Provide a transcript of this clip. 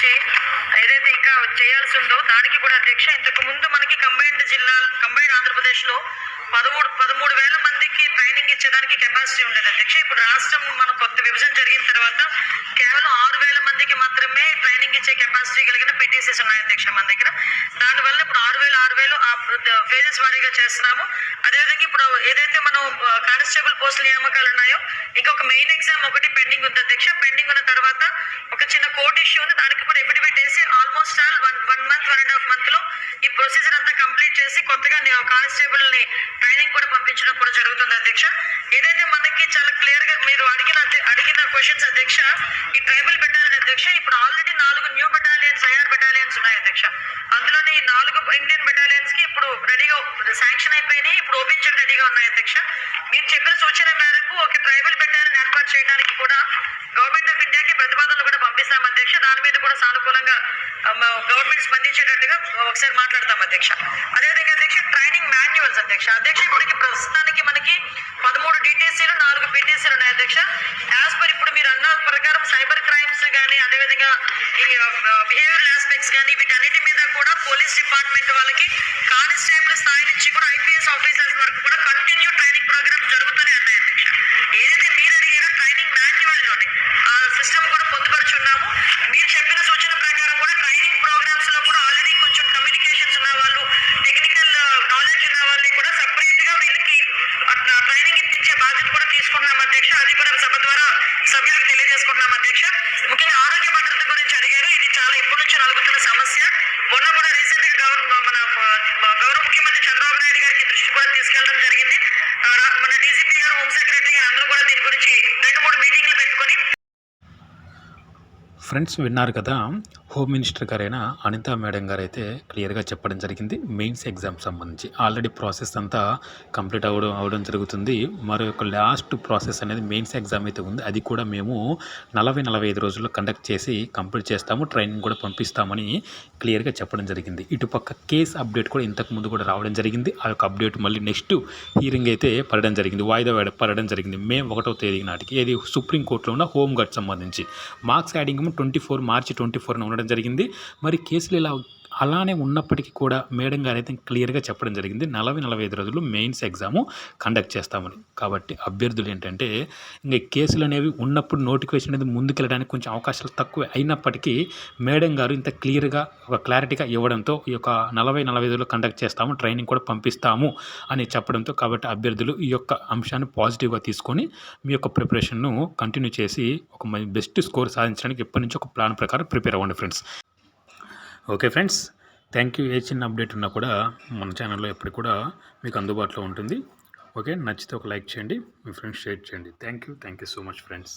నుంచి ఏదైతే ఇంకా చేయాల్సి ఉందో దానికి కూడా అధ్యక్ష ఇంతకు ముందు మనకి కంబైన్డ్ జిల్లా కంబైన్డ్ ఆంధ్రప్రదేశ్లో పదమూడు పదమూడు వేల మందికి ట్రైనింగ్ ఇచ్చేదానికి కెపాసిటీ ఉండేది. అధ్యక్ష ఇప్పుడు రాష్ట్రం మన కొత్త విభజన జరిగిన తర్వాత కేవలం ఆరు వేల మందికి మాత్రమే ట్రైనింగ్ ఇచ్చే కెపాసిటీ కలిగిన పిటిసిస్ ఉన్నాయి అధ్యక్ష మన దగ్గర. ఆరు వేలు వేజెస్ వారీగా చేస్తున్నాము. అదేవిధంగా ఇప్పుడు ఏదైతే మనం కానిస్టేబుల్ పోస్టుల నియామకాలు ఉన్నాయో ఇంకొక మెయిన్ ఎగ్జామ్ ఒకటి పెండింగ్ ఉంది. అధ్యక్ష పెండింగ్ ఉన్న తర్వాత ఒక చిన్న కోర్ట్ ఇష్యూ ఉంది. దానికి కూడా ఎఫిడవిట్ వేసి almost all one one month one and half మంత్లో ఈ ప్రొసీజర్ అంతా కంప్లీట్ చేసి కొత్తగా కానిస్టేబుల్ని ట్రైనింగ్ కూడా పంపించడం కూడా జరుగుతుంది అధ్యక్ష. ఏదైతే మనకి చాలా క్లియర్గా మీరు అడిగిన అడిగిన క్వశ్చన్స్ అధ్యక్ష ఈ ట్రైబల్ బెటాలియన్ అధ్యక్ష ఇప్పుడు ఆల్రెడీ నాలుగు న్యూ బెటాలియన్స్ ఐఆర్ బెటాలియన్స్ ఉన్నాయి అధ్యక్ష. అందులోని నాలుగు ఇండియన్ బెటాలియన్స్కి ఇప్పుడు రెడీగా శాంక్షన్ అయిపోయినాయి ఇప్పుడు ఓపెన్ చేయడం రెడీగా ఉన్నాయి అధ్యక్ష. మీరు చెప్పిన సూచన మేరకు ఒక ట్రైబల్ బెటాలియన్ ఏర్పాటు చేయడానికి కూడా గవర్నమెంట్ ఆఫ్ ఇండియాకి ప్రతిపాదనలు కూడా పంపిస్తాం అధ్యక్ష. దాని మీద కూడా సానుకూలంగా గవర్నమెంట్ స్పందించేటట్టుగా ఒకసారి మాట్లాడతాం అధ్యక్ష. అదేవిధంగా అధ్యక్ష ట్రైనింగ్ మాన్యువల్స్ అధ్యక్ష. అధ్యక్ష ఇప్పటికి ప్రస్తుతానికి మనకి పదమూడు డిటిసీలు నాలుగు పిటిసీలు ఉన్నాయి అధ్యక్ష. యాజ్ పర్ ఇప్పుడు మీరు అన్న ప్రకారం సైబర్ క్రైమ్స్ కానీ అదేవిధంగా ఈ బిహేవియర్ ఆస్పెక్ట్స్ కానీ వీటన్నిటి మీద కూడా పోలీస్ డిపార్ట్మెంట్ వాళ్ళకి కానిస్టేబుల్ స్థాయి నుంచి కూడా ఐపీఎస్ ఆఫీసర్స్ వరకు కూడా కంటిన్యూ ట్రైనింగ్ ప్రోగ్రామ్ జరుగుతూనే ఉన్నాయి ఎప్పటి సమస్య. మొన్న కూడా రీసెంట్గా మన గౌరవ ముఖ్యమంత్రి చంద్రబాబు నాయుడు గారికి దృష్టి కూడా తీసుకెళ్ళడం జరిగింది మన డీజీపీ గారు హోమ్ సెక్రటరీ గారు అందరూ కూడా దీని గురించి రెండు మూడు మీటింగ్లు పెట్టుకొని ఫ్రెండ్స్ విన్నారు కదా హోమ్ మినిస్టర్ గారైన అనితా మేడం గారు అయితే క్లియర్గా చెప్పడం జరిగింది. మెయిన్స్ ఎగ్జామ్ సంబంధించి. ఆల్రెడీ ప్రాసెస్ అంతా కంప్లీట్ అవ్వడం అవడం జరుగుతుంది. మరి యొక్క లాస్ట్ ప్రాసెస్ అనేది మెయిన్స్ ఎగ్జామ్ అయితే ఉంది. అది కూడా మేము నలభై నలభై ఐదు రోజుల్లో కండక్ట్ చేసి కంప్లీట్ చేస్తాము. ట్రైనింగ్ కూడా పంపిస్తామని క్లియర్గా చెప్పడం జరిగింది. ఇటుపక్క కేస్ అప్డేట్ కూడా ఇంతకు ముందు కూడా రావడం జరిగింది. ఆ యొక్క అప్డేట్ మళ్ళీ నెక్స్ట్ హీరింగ్ అయితే పడడం జరిగింది. వాయిదా వేడ- పడడం జరిగింది. మే ఒకటో తేదీ నాటికి. ఇది సుప్రీంకోర్టులో ఉన్న హోమ్ గార్డ్ సంబంధించి. మార్క్స్ యాడింగ్ ట్వంటీ ఫోర్ మార్చి ట్వంటీ ఫోర్న ఉండడం జరిగింది. మరి కేసులు ఇలా అలానే ఉన్నప్పటికీ కూడా మేడం గారు అయితే క్లియర్గా చెప్పడం జరిగింది. నలభై నలభై ఐదు రోజులు మెయిన్స్ ఎగ్జాము కండక్ట్ చేస్తామని. కాబట్టి అభ్యర్థులు ఏంటంటే ఇంకా కేసులు అనేవి ఉన్నప్పుడు నోటిఫికేషన్ అనేది ముందుకెళ్ళడానికి కొంచెం అవకాశాలు తక్కువే అయినప్పటికీ మేడం గారు ఇంత క్లియర్గా ఒక క్లారిటీగా ఇవ్వడంతో ఈ యొక్క నలభై నలభై ఐదులో కండక్ట్ చేస్తాము ట్రైనింగ్ కూడా పంపిస్తాము అని చెప్పడంతో కాబట్టి అభ్యర్థులు ఈ యొక్క అంశాన్ని పాజిటివ్గా తీసుకొని మీ యొక్క ప్రిపరేషన్ను కంటిన్యూ చేసి ఒక బెస్ట్ స్కోర్ సాధించడానికి ఎప్పటి నుంచి ఒక ప్లాన్ ప్రకారం ప్రిపేర్ అవ్వండి friends. Okay friends thank you ఏ చిన్న అప్డేట్ ఉన్నా కూడా మన ఛానల్లో ఎప్పుడు కూడా మీకు అందుబాటులో ఉంటుంది. ఓకే నచ్చితే ఒక లైక్ చేయండి మీ ఫ్రెండ్స్ షేర్ చేయండి. Thank you thank you so much friends